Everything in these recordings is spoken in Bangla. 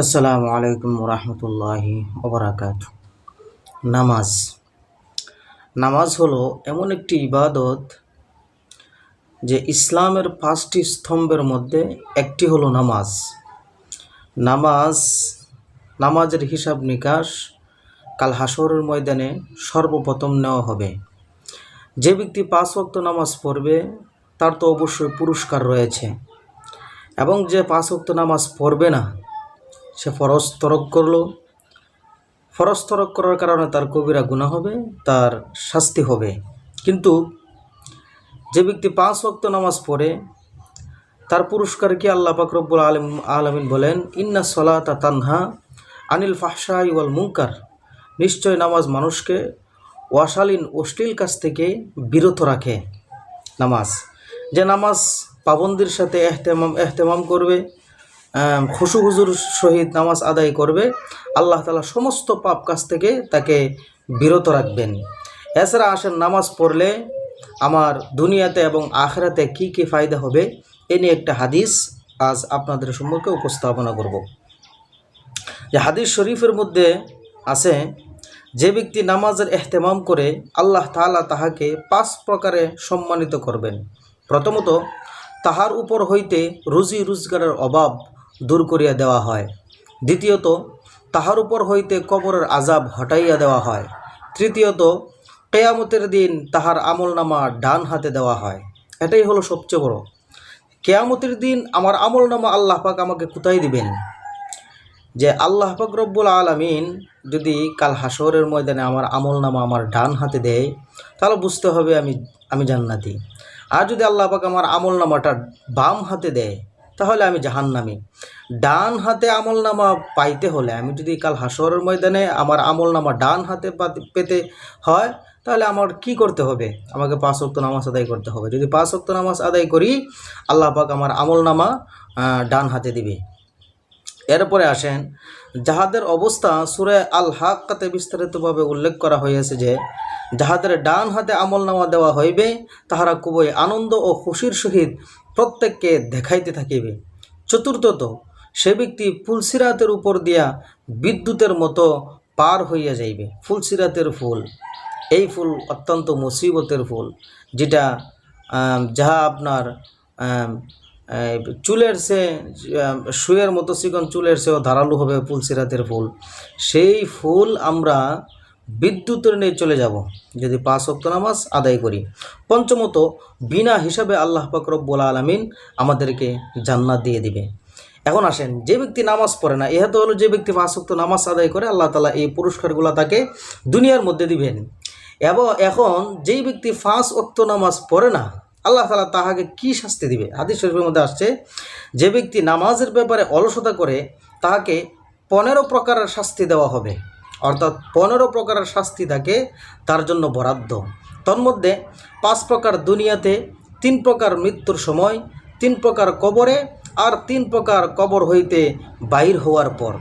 আসসালামু আলাইকুম রহমতুল্লাহি ওবরাকাত। নামাজ। নামাজ হলো এমন একটি ইবাদত যে ইসলামের পাঁচটি স্তম্ভের মধ্যে একটি হলো নামাজ। নামাজ, নামাজের হিসাব নিকাশ, কাল হাসরের ময়দানে সর্বপ্রথম নেওয়া হবে। যে ব্যক্তি পাঁচ ওয়াক্ত নামাজ পড়বে, তার তো অবশ্যই পুরস্কার রয়েছে। এবং যে পাঁচ ওয়াক্ত নামাজ পড়বে না সে ফরজ তরক করল। ফরজ তরক করার কারণে তার কবিরা গুণা হবে, তার শাস্তি হবে। কিন্তু যে ব্যক্তি পাঁচ ওয়াক্ত নামাজ পড়ে, তার পুরস্কার কি আল্লাহ পাক রব্বুল আলম, আলমিন বলেন, ইন্না সলাতা তানহা আনিল ফাহসা ইওয়াল মুঙ্কার নিশ্চয় নামাজ মানুষকে ওয়াশালীন অশ্লীল কাছ থেকে বিরত রাখে। নামাজ, যে নামাজ পাবন্দির সাথে এহতেমাম এহতেমাম করবে খুশু হুজুর সহিত নামাজ আদায় করবে। আল্লাহ তালা সমস্ত পাপ কাছ থেকে তাকে বিরত রাখবেন। এছাড়া আসেন নামাজ পড়লে আমার দুনিয়াতে এবং আখরাতে কি কি ফায়দা হবে এ নিয়ে একটা হাদিস আজ আপনাদের সম্পর্কে উপস্থাপনা করব। যে হাদিস শরীফের মধ্যে আছে, যে ব্যক্তি নামাজের এহতেমাম করে আল্লাহ তাআলা তাহাকে পাঁচ প্রকারে সম্মানিত করবেন। প্রথমত, তাহার উপর হইতে রুজি রোজগারের অভাব দূর করিয়া দেওয়া হয়। দ্বিতীয়ত, তাহার উপর হইতে কবরের আজাব হটাইয়া দেওয়া হয়। তৃতীয়ত, কেয়ামতের দিন তাহার আমলনামা ডান হাতে দেওয়া হয়। এটাই হলো সবচেয়ে বড়। কেয়ামতের দিন আমার আমলনামা আল্লাহ পাক আমাকে কোথায় দিবেন? যে আল্লাহ পাক রব্বুল আলমিন যদি কাল হাসরের ময়দানে আমার আমল নামা আমার ডান হাতে দেয়, তাহলে বুঝতে হবে আমি আমি জান্নাতি। আর যদি আল্লাহ পাক আমার আমল নামাটা বাম হাতে দেয় তাহলে আমি জাহান নামি ডান হাতে আমল নামা পাইতে হলে, আমি যদি কাল হাসরের ময়দানে আমার আমল নামা ডান হাতে পাতে- হয়, তাহলে আমার কি করতে হবে? আমাকে পাঁচ অক্ত নামাজ আদায় করতে হবে। যদি পাঁচ অক্ত নামাজ আদায় করি, আল্লাহ পাক আমার আমল নামা ডান হাতে দিবে। এরপরে আসেন যাহাদের অবস্থা সুরে আল হাক্কাতে বিস্তারিতভাবে উল্লেখ করা হয়েছে যে যাহাদের ডান হাতে আমল নামা দেওয়া হইবে, তাহারা খুবই আনন্দ ও খুশির সহিত প্রত্যেককে দেখাইতে থাকিবে। চতুর্থত, সে ব্যক্তি ফুলসিরাতের উপর দিয়া বিদ্যুতের মতো পার হইয়া যাইবে। ফুলসিরাতের ফুল, এই ফুল অত্যন্ত মুসিবতের ফুল, যেটা যাহা আপনার চুলের সে শুয়ের মতো চিকন চুলের সেও ধারালো হবে ফুলসিরাতের ফুল। সেই ফুল আমরা বিদ্যুতের নিয়ে চলে যাব, যদি পাঁচ অক্ত নামাজ আদায় করি। পঞ্চমত, বিনা হিসাবে আল্লাহ পাক রব্বুল আলমিন আমাদেরকে জান্নাত দিয়ে দিবে। এখন আসেন, যে ব্যক্তি নামাজ পড়ে না, ইহাতে হলো যে ব্যক্তি পাঁচ অক্ত নামাজ আদায় করে, আল্লাহ তালা এই পুরস্কারগুলো তাকে দুনিয়ার মধ্যে দিবেন। এবং এখন যেই ব্যক্তি পাঁচ অক্ত নামাজ পড়ে না আল্লাহ তালা তাহাকে কি শাস্তি দিবে? হাদিস শরীফের মধ্যে আসছে, যে ব্যক্তি নামাজের ব্যাপারে অলসতা করে, তাহাকে পনেরো প্রকারের শাস্তি দেওয়া হবে। অর্থাৎ পনেরো প্রকারের শাস্তি তাকে তার জন্য বরাদ্দ। তন্মধ্যে পাঁচ প্রকার দুনিয়াতে তিন প্রকার মৃত্যুর সময়, তিন প্রকার কবরে আর তিন প্রকার কবর হইতে বাহির হওয়ার পর।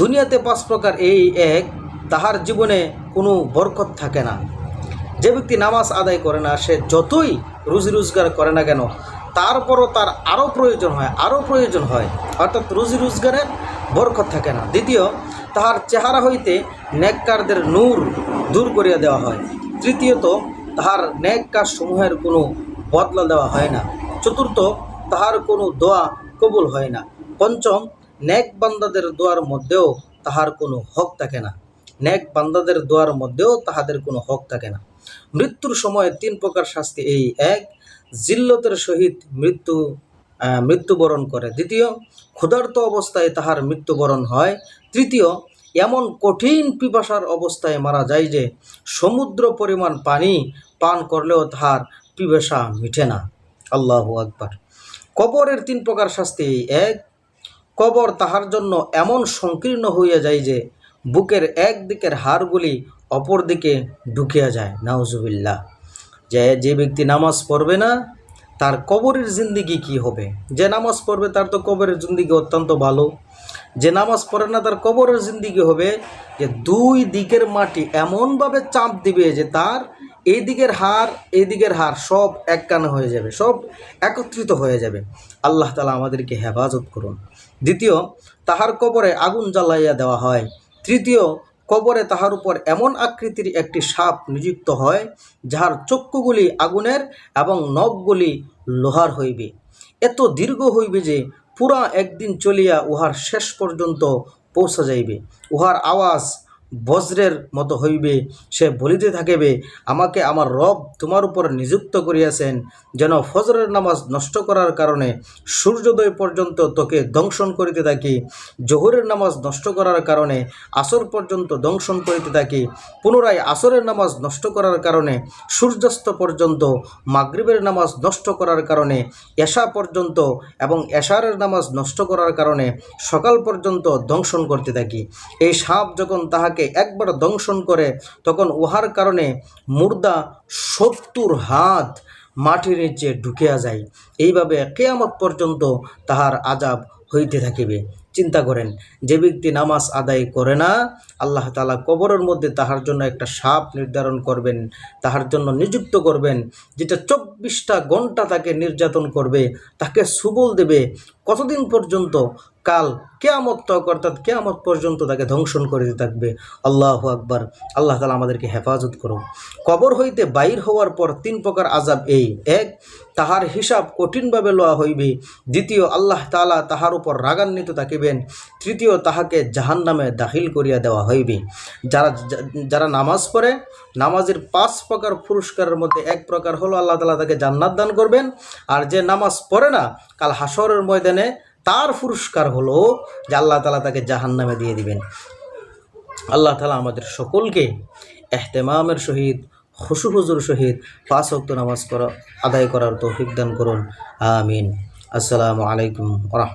দুনিয়াতে পাঁচ প্রকার এই এক, তাহার জীবনে কোনো বরকত থাকে না। যে ব্যক্তি নামাজ আদায় করে না, সে যতই রুজি রোজগার করে না কেন? তারপরও তার আরও প্রয়োজন হয়, আরও প্রয়োজন হয়। অর্থাৎ রুজি রোজগারের বরকত থাকে না। দ্বিতীয়, তাহার চেহারা হইতে নেককারদের নূর দূর করিয়া দেওয়া হয়। তৃতীয়ত, তাহার নেক কাজ সমূহের কোনো বদলা দেওয়া হয় না। চতুর্থ, তাহার কোনো দোয়া কবুল হয় না। পঞ্চম নেক বান্দাদের দোয়ার মধ্যেও তাহার কোনো হক থাকে না। নেক বান্দাদের দোয়ার মধ্যেও তাহাদের কোনো হক থাকে না। মৃত্যুর সময় তিন প্রকার শাস্তি, এই এক, জিল্লতের সহিত মৃত্যু মৃত্যুবরণ করে। দ্বিতীয়, ক্ষুধার্ত অবস্থায় তাহার মৃত্যুবরণ হয়। তৃতীয়, এমন কঠিন পিপাসার অবস্থায় মারা যায় যে সমুদ্র পরিমাণ পানি পান করলেও তাহার পিপাসা মিঠে না। আল্লাহ আকবার। কবরের তিন প্রকার শাস্তি এক, কবর তাহার জন্য এমন সংকীর্ণ হইয়া যায় যে বুকের এক দিকের হাড়গুলি অপর দিকে ঢুকিয়া যায়, নাউজুবিল্লাহ। যে যে ব্যক্তি নামাজ পড়বে না, তার কবরের জিন্দিগি কি হবে? যে নামাজ পড়বে, তার তো কবরের জিন্দিগি অত্যন্ত ভালো। যে নামাজ পড়ে না, তার কবরের জিন্দিগি হবে যে দুই দিকের মাটি এমনভাবে চাপ দিবে যে তার এই দিকের হার এই দিকের হার সব এক কানে হয়ে যাবে, সব একত্রিত হয়ে যাবে। আল্লাহ তালা আমাদেরকে হেফাজত করুন। দ্বিতীয়, তাহার কবরে আগুন জ্বালাইয়া দেওয়া হয়। তৃতীয় কবরে তাহার উপর এমন আকৃতির একটি সাপ নিযুক্ত হয়, যাহার চক্ষুগুলি আগুনের এবং নখগুলি লোহার হইবে। এত দীর্ঘ হইবে যে পুরা একদিন চলিয়া উহার শেষ পর্যন্ত পৌঁছা যাইবে। উহার আওয়াজ বজ্রের মতো হইবে। সে বলিতে থাকিবে, আমাকে আমার রব তোমার উপর নিযুক্ত করিয়াছেন, যেন ফজরের নামাজ নষ্ট করার কারণে সূর্যোদয় পর্যন্ত তোকে দংশন করিতে থাকি, জোহরের নামাজ নষ্ট করার কারণে আসর পর্যন্ত দংশন করিতে থাকি, পুনরায় আসরের নামাজ নষ্ট করার কারণে সূর্যাস্ত পর্যন্ত, মাগরিবের নামাজ নষ্ট করার কারণে এশা পর্যন্ত এবং এশারের নামাজ নষ্ট করার কারণে সকাল পর্যন্ত দংশন করতে থাকি। এই সাপ যখন তাহাকে একবার দংশন করে, তখন উহার কারণে মুর্দা সত্তর হাত মাটির নিচে ঢুকিয়া যায়। এইভাবে কেয়ামত পর্যন্ত তাহার আজাব হইতে থাকিবে। চিন্তা করেন, যে ব্যক্তি নামাজ আদায় করে না, আল্লাহ তালা কবরের মধ্যে তাহার জন্য একটা সাপ নির্ধারণ করবেন, তাহার জন্য নিযুক্ত করবেন, যেটা চব্বিশটা ঘণ্টা তাকে নির্যাতন করবে, তাকে সুবল দেবে, কতদিন পর্যন্ত কাল কেয়ামত তক, অর্থাৎ কেয়ামত পর্যন্ত তাকে ধ্বংসন করিতে থাকবে। আল্লাহ আকবার। আল্লাহ তালা আমাদেরকে হেফাজত করো কবর হইতে বাইর হওয়ার পর তিন প্রকার আজাব এই। এক, তাহার হিসাব কঠিনভাবে লওয়া হইবে। দ্বিতীয়, আল্লাহ তালা তাহার উপর রাগান্বিত থাকিবেন। তৃতীয়, তাহাকে জাহান নামে দাখিল করিয়া দেওয়া হইবে। যারা যারা নামাজ পড়ে, নামাজের পাঁচ প্রকার পুরস্কারের মধ্যে এক প্রকার হলো আল্লাহ তালা তাকে জান্নাত দান করবেন। আর যে নামাজ পড়ে না, কাল হাসরের ময়দানে তার পুরস্কার হলো যে আল্লাহ তালা তাকে জাহান নামে দিয়ে দিবেন। আল্লাহ তালা আমাদের সকলকে এহতেমামের সহিত, খুশু হুজুর সহিত পাঁচ অক্ত নামাজ করা আদায় করার তৌফিক দান করুন। আমিন। আসসালামু আলাইকুম রহমতুল্লাহ।